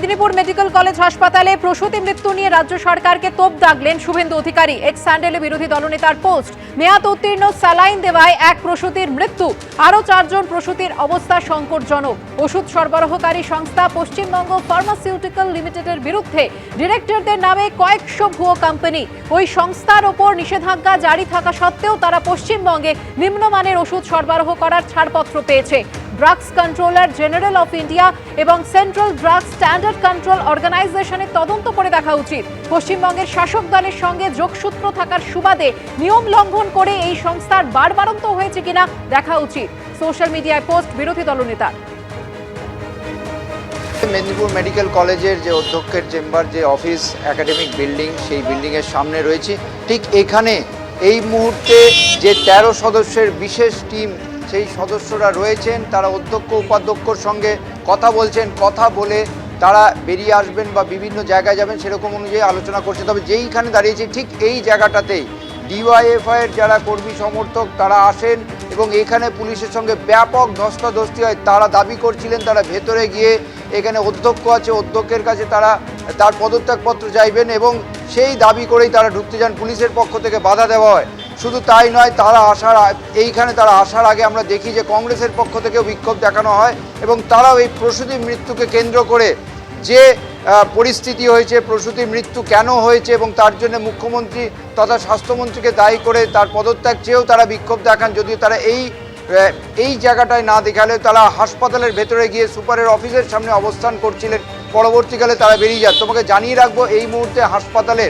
Medinipur medical college হাসপাতালে প্রসূতি মৃত্যু নিয়ে রাজ্য সরকারকে তোপ দাগলেন শুভেন্দু অধিকারী। এক্স স্যান্ডেলে বিরোধী দলনেতার পোস্ট। মেয়াদ উত্তীর্ণ স্যালাইন দেওয়ায় এক প্রসূতির মৃত্যু। আরও চারজন প্রসূতির অবস্থা সংকটজনক। ওষুধ সরবরাহকারী সংস্থা পশ্চিমবঙ্গ ফার্মাসিউটিক্যাল লিমিটেডের বিরুদ্ধে ডিরেক্টরদের নামে কয়েকশো ভুয়ো কোম্পানি। ওই সংস্থার ওপর নিষেধাজ্ঞা জারি থাকা সত্ত্বেও তারা পশ্চিমবঙ্গে নিম্নমানের ওষুধ সরবরাহ করার ছাড়পত্র পেয়েছে। Drugs controller general of India এবং সেন্ট্রাল ড্রাগ স্ট্যান্ডার্ড কন্ট্রোল অর্গানাইজেশনের তদন্ত করে দেখা উচিত। পশ্চিমবঙ্গের শাসক দলের সঙ্গে যোগসূত্র থাকার সুবাদে নিয়ম লঙ্ঘন করে এই সংস্থার বারবারন্ত হয়েছে কিনা দেখা উচিত। সোশ্যাল মিডিয়ায় পোস্ট বিরোধী দলনেতা। মেদিনীপুর মেডিকেল কলেজের যে অধ্যক্ষের চেম্বার, যে অফিস, একাডেমিক বিল্ডিং, সেই বিল্ডিংয়ের সামনে রয়েছে। ঠিক এখানে এই মুহূর্তে যে তেরো সদস্যের বিশেষ টিম সেই সদস্যরা রয়েছেন, তারা অধ্যক্ষ, উপাধ্যক্ষর সঙ্গে কথা বলছেন, কথা বলে তারা বেরিয়ে আসবেন বা বিভিন্ন জায়গায় যাবেন সেরকম অনুযায়ী আলোচনা করছে। তবে যেইখানে দাঁড়িয়েছে ঠিক এই জায়গাটাতেই ডিওয়াইএফআইয়ের যারা কর্মী সমর্থক তারা আসেন এবং এখানে পুলিশের সঙ্গে ব্যাপক ধস্তাধস্তি হয়। তারা দাবি করছিলেন তারা ভেতরে গিয়ে এখানে অধ্যক্ষ আছে, অধ্যক্ষের কাছে তারা তার পদত্যাগপত্র চাইবেন এবং সেই দাবি করেই তারা ঢুকতে যান। পুলিশের পক্ষ থেকে বাধা দেওয়া হয়। শুধু তাই নয়, তারা আসার এইখানে তারা আসার আগে আমরা দেখি যে কংগ্রেসের পক্ষ থেকেও বিক্ষোভ দেখানো হয় এবং তারাও এই প্রসূতি মৃত্যুকে কেন্দ্র করে যে পরিস্থিতি হয়েছে প্রসূতি মৃত্যু কেন হয়েছে এবং তার জন্য মুখ্যমন্ত্রী তথা স্বাস্থ্যমন্ত্রীকে দায়ী করে তার পদত্যাগ চেয়েও তারা বিক্ষোভ দেখান। যদিও তারা এই এই জায়গাটায় না দেখালে তারা হাসপাতালের ভেতরে গিয়ে সুপারের অফিসের সামনে অবস্থান করছিলেন। পরবর্তীকালে তারা বেরিয়ে যান। তোমাকে জানিয়ে রাখব, এই মুহূর্তে হাসপাতালে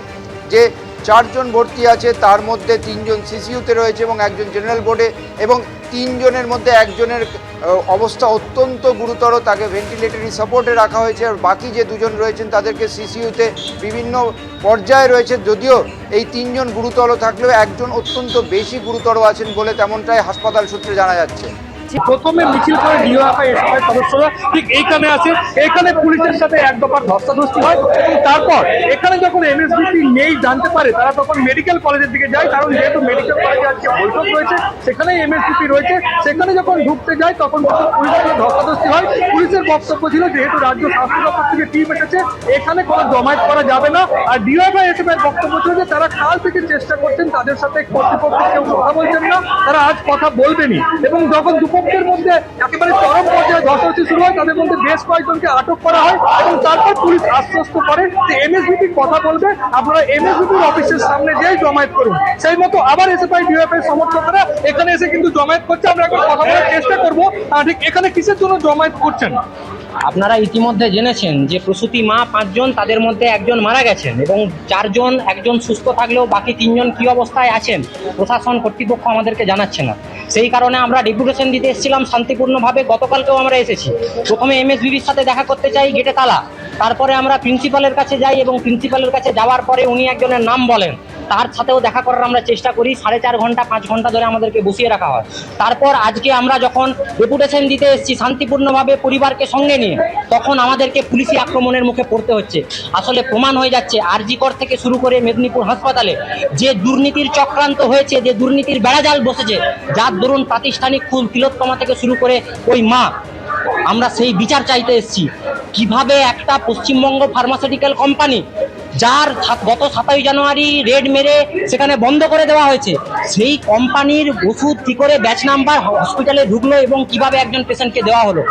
যে চারজন ভর্তি আছে, তার মধ্যে তিনজন সিসিইউতে রয়েছে এবং একজন জেনারেল বোর্ডে এবং তিনজনের মধ্যে একজনের অবস্থা অত্যন্ত গুরুতর, তাকে ভেন্টিলেটরি সাপোর্টে রাখা হয়েছে আর বাকি যে দুজন রয়েছেন তাদেরকে সিসিইউতে বিভিন্ন পর্যায়ে রয়েছে। যদিও এই তিনজন গুরুতর থাকলেও একজন অত্যন্ত বেশি গুরুতর আছেন বলে তেমনটাই হাসপাতাল সূত্রে জানা যাচ্ছে। প্রথমে মিছিল করে ডিওএফআই সদস্যরা ঠিক এইখানে আছে এখানে পুলিশের সাথে এক দফার ধস্তাধস্তি হয় এবং তারপর এখানে যখন এমএসবিপি নেই জানতে পারে, তারা তখন মেডিকেল কলেজের দিকে যায়। কারণ যেহেতু মেডিকেল কলেজে আজকে বৈঠক রয়েছে, সেখানেই এমএসবিপি রয়েছে। সেখানে যখন ঢুকতে যায়, তখন পুলিশের ধস্তাধস্তি হয়। পুলিশের বক্তব্য ছিল, যেহেতু রাজ্য স্বাস্থ্য দপ্তর থেকে টিম এসেছে, এখানে কোনো জমায়েত করা যাবে না। আর ডিওএফআই এসএফ এর বক্তব্য ছিল যে, তারা কাল থেকে চেষ্টা করছেন তাদের সাথে কর্তৃপক্ষ কেউ কথা বলছেন না। তারা আজ কথা বলবেনই। এবং যখন দুপক্ষের মধ্যে একেবারে চরম পর্যায়ে ধস্তাধস্তি শুরু হয়। তাদের মধ্যে বেশ কয়েকজনকে আটক করা হয় এবং তারপর পুলিশ আশ্বস্ত করে যে এমএসবিপি কথা বলবে। আপনারা এমএসবিপির অফিসের সামনে যেয়ে জমায়েত করুন। সেই মতো আবার এসে পাই ডিএফআই সমর্থকরা এখানে এসে কিন্তু জমায়েত করছে। আমরা এখন কথা বলার চেষ্টা করব। ঠিক এখানে কিসের জন্য জমায়েত করছেন? আপনারা ইতিমধ্যে জেনেছেন যে প্রসূতি মা পাঁচজন, তাদের মধ্যে একজন মারা গেছেন এবং চারজন, একজন সুস্থ থাকলেও বাকি তিনজন কি অবস্থায় আছেন, প্রশাসন কর্তৃপক্ষ আমাদেরকে জানাচ্ছে না। সেই কারণে আমরা ডেপুটেশন দিতে এসেছিলাম, শান্তিপূর্ণভাবে গতকালকেও আমরা এসেছি। প্রথমে এমএসবিবির সাথে দেখা করতে চাই, গেটে তালা। তারপরে আমরা প্রিন্সিপালের কাছে যাই এবং প্রিন্সিপালের কাছে যাওয়ার পরে উনি একজনের নাম বলেন। তার সাথেও দেখা করার আমরা চেষ্টা করি। সাড়ে চার ঘণ্টা, পাঁচ ঘণ্টা ধরে আমাদেরকে বসিয়ে রাখা হয়। তারপর আজকে আমরা যখন ডেপুটেশন দিতে এসেছি শান্তিপূর্ণভাবে পরিবারকে সঙ্গে নিয়ে, তখন আমাদেরকে পুলিশি আক্রমণের মুখে পড়তে হচ্ছে। আসলে প্রমাণ হয়ে যাচ্ছে আরজিকর থেকে শুরু করে মেদিনীপুর হাসপাতালে যে দুর্নীতির চক্রান্ত হয়েছে, যে দুর্নীতির বেড়াজাল বসেছে, যার দরুন প্রাতিষ্ঠানিক ফুল তিলোত্তমা থেকে শুরু করে ওই মা। আমরা সেই বিচার চাইতে এসেছি। কীভাবে একটা পশ্চিমবঙ্গ ফার্মাসিউটিক্যাল কোম্পানি যার গত সাতাশ জানুয়ারি রেড মেরে সেখানে বন্ধ করে দেওয়া হয়েছে। সেই কোম্পানির ওষুধ কি করে ব্যাচ নাম্বার হসপিটালে ঢুকলো এবং কীভাবে একজন পেশেন্টকে দেওয়া হলো?